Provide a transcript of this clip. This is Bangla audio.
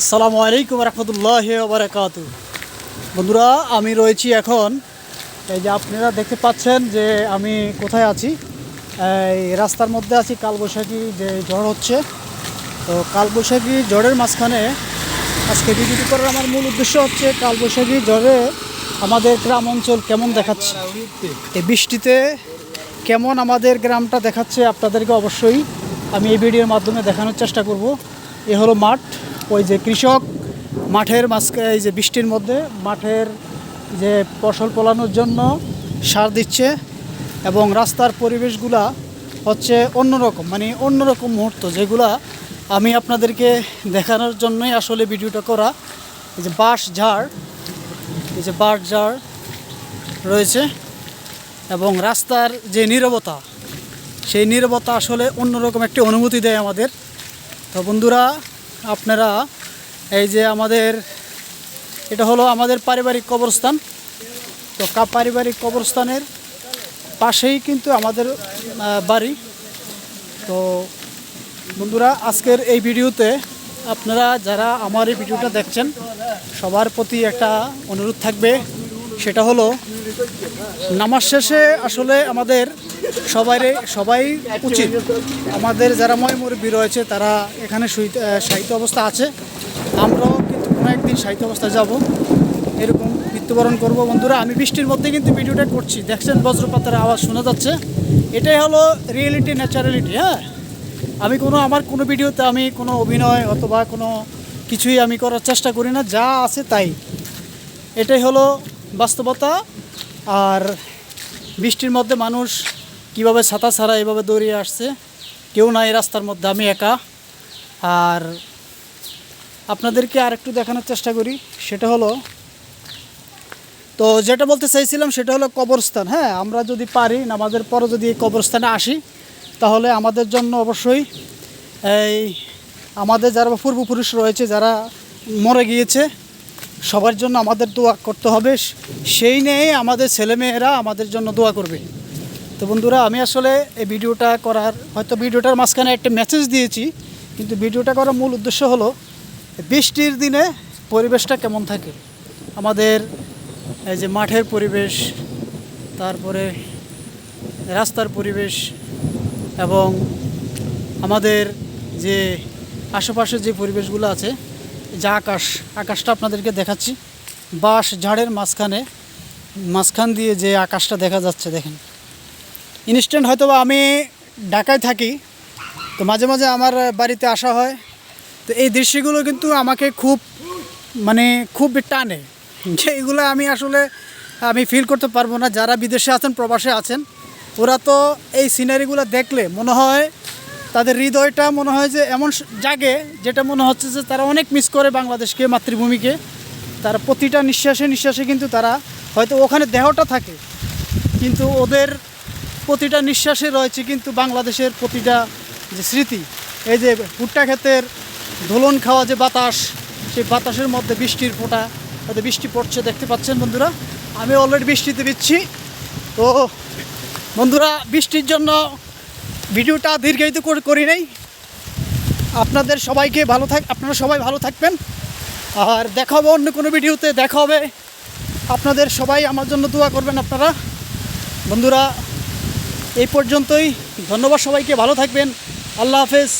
আসসালামু আলাইকুম রহমতুল্লাহ বারাকাত বন্ধুরা, আমি রয়েছি এখন, এই যে আপনারা দেখতে পাচ্ছেন যে আমি কোথায় আছি। এই রাস্তার মধ্যে আছি, কালবৈশাখী যে ঝড় হচ্ছে। তো কালবৈশাখী ঝড়ের মাঝখানে আজকে ভিডিওটি করার আমার মূল উদ্দেশ্য হচ্ছে কালবৈশাখী ঝড়ে আমাদের গ্রাম অঞ্চল কেমন দেখাচ্ছে। এই বৃষ্টিতে কেমন আমাদের গ্রামটা দেখাচ্ছে আপনাদেরকে অবশ্যই আমি এই ভিডিওর মাধ্যমে দেখানোর চেষ্টা করব। এ হলো মাঠ। ওই যে কৃষক মাঠের মাঝখানে, এই যে বৃষ্টির মধ্যে মাঠের যে ফসল ফলানোর জন্য সার দিচ্ছে এবং রাস্তার পরিবেশগুলা হচ্ছে অন্যরকম মানে অন্যরকম মুহূর্ত, যেগুলা আমি আপনাদেরকে দেখানোর জন্যই আসলে ভিডিওটা করা। এই যে বাঁশ ঝাড়, এই যে বাঁশ ঝাড় রয়েছে এবং রাস্তার যে নীরবতা, সেই নীরবতা আসলে অন্যরকম একটি অনুভূতি দেয় আমাদের। তো বন্ধুরা আপনারা এই যে আমাদের, এটা হলো আমাদের পারিবারিক কবরস্থান। তো পারিবারিক কবরস্থানের পাশেই কিন্তু আমাদের বাড়ি। তো বন্ধুরা, আজকের এই ভিডিওতে আপনারা যারা আমার এই ভিডিওটা দেখছেন, সবার প্রতি একটা অনুরোধ থাকবে। সেটা হলো, নামাজ শেষে আসলে আমাদের সবাই সবাই উচিত। আমাদের যারা ময় মুরব্বী রয়েছে, তারা এখানে সাহিত্য অবস্থা আছে। আমরাও কিন্তু কোনো একদিন সাহিত্য অবস্থায় যাব। এরকম মৃত্যুবরণ করব। বন্ধুরা, আমি বৃষ্টির মধ্যে কিন্তু ভিডিওটা করছি। দেখছেন বজ্রপাতের আওয়াজ শোনা যাচ্ছে। এটাই হলো রিয়েলিটি ন্যাচারালিটি হ্যাঁ? আমি কোনো, আমার কোনো ভিডিওতে আমি কোনো অভিনয় অথবা কোনো কিছুই আমি করার চেষ্টা করি না। যা আছে তাই। এটাই হলো বাস্তবতা আর বৃষ্টির মধ্যে মানুষ কীভাবে ছাতা ছাড়া এভাবে দৌড়িয়ে আসছে, কেউ নাই রাস্তার মধ্যে, আমি একা। আর আপনাদেরকে আর একটু দেখানোর চেষ্টা করি, সেটা হলো, তো যেটা বলতে চাইছিলাম সেটা হলো কবরস্থান। হ্যাঁ আমরা যদি পারি নামাজের পরে যদি এই কবরস্থানে আসি, তাহলে আমাদের জন্য অবশ্যই এই আমাদের যারা পূর্বপুরুষ রয়েছে, যারা মরে গিয়েছে সবার জন্য আমাদের দোয়া করতে হবে। সেই নিয়ে আমাদের ছেলেমেয়েরা আমাদের জন্য দোয়া করবে। তো বন্ধুরা, আমি আসলে এই ভিডিওটা করার, হয়তো ভিডিওটার মাঝখানে একটা মেসেজ দিয়েছি, কিন্তু ভিডিওটা করার মূল উদ্দেশ্য হলো, বৃষ্টির দিনে পরিবেশটা কেমন থাকে? আমাদের এই যে মাঠের পরিবেশ, তারপরে রাস্তার পরিবেশ এবং আমাদের যে আশেপাশে যে পরিবেশগুলো আছে যা আকাশ, আকাশটা আপনাদেরকে দেখাচ্ছি। বাঁশ, ঝাড়ের মাঝখানে, মাঝখান দিয়ে যে আকাশটা দেখা যাচ্ছে, দেখেন। ইনস্ট্যান্ট হয়তো আমি ঢাকায় থাকি, তো মাঝে মাঝে আমার বাড়িতে আসা হয়। তো এই দৃশ্যগুলো কিন্তু আমাকে খুব মানে খুব টানে। যে এগুলো আমি আসলে, আমি ফিল করতে পারব না। যারা বিদেশে আছেন, প্রবাসে আছেন, ওরা তো এই সিনারিগুলো দেখলে মনে হয় তাদের হৃদয়টা মনে হয় যে এমন জাগে যেটা মনে হচ্ছে যে তারা অনেক মিস করে বাংলাদেশকে, মাতৃভূমিকে। তারা প্রতিটা নিঃশ্বাসে নিঃশ্বাসে কিন্তু তারা হয়তো ওখানে দেহটা থাকে, কিন্তু ওদের প্রতিটা নিঃশ্বাসে রয়েছে কিন্তু বাংলাদেশের প্রতিটা যে স্মৃতি। এই যে ভুট্টা ক্ষেতের ধুলন খাওয়া যে বাতাস, সেই বাতাসের মধ্যে বৃষ্টির ফোঁটা হয়তো বৃষ্টি পড়ছে, দেখতে পাচ্ছেন বন্ধুরা? আমি অলরেডি বৃষ্টিতে দিচ্ছি তো বন্ধুরা, বৃষ্টির জন্য ভিডিওটা দীর্ঘায়িত কর- নাই। আপনাদের সবাইকে ভালো থাক আপনারা সবাই ভালো থাকবেন। আর দেখা হবে অন্য কোনো ভিডিওতে, দেখা হবে। আপনাদের সবাই আমার জন্য দোয়া করবেন আপনারা। বন্ধুরা, এই পর্যন্তই। ধন্যবাদ সবাইকে, ভালো থাকবেন। আল্লাহ হাফেজ।